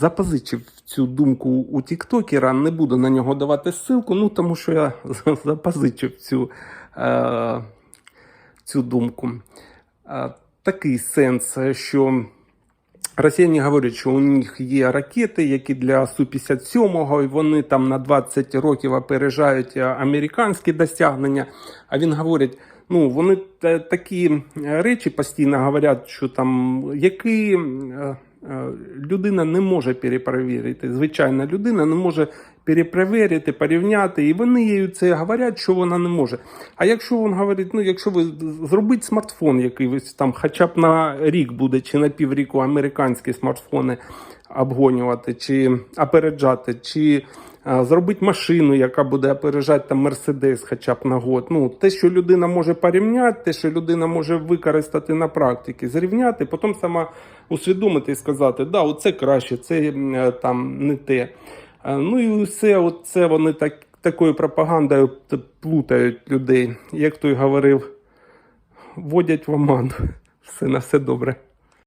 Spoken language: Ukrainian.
запозичив цю думку у Тіктокера, не буду на нього давати ссылку, ну тому що я запозичив цю, е, цю думку. Е, такий сенс, що росіяни говорять, що у них є ракети, які для Су-57, і вони там на 20 років опережають е, американські досягнення. А він говорить, ну вони такі речі постійно говорять, що там які. Е, Людина не може перепровірити. Звичайна людина не може перепровірити, порівняти, і вони їй це говорять, що вона не може. А якщо він говорить, ну якщо ви зробіть смартфон, який ви там хоча б на рік буде, чи на півріку американські смартфони обгонювати, чи опереджати, чи зробити машину, яка буде опережати там Мерседес хоча б на год. Ну, те, що людина може порівняти, те, що людина може використати на практиці, зрівняти, потім сама усвідомити і сказати, да, оце краще, це там не те. Е, Ну і все це вони так, такою пропагандою плутають людей. Як той говорив, водять в оману. Все на все добре.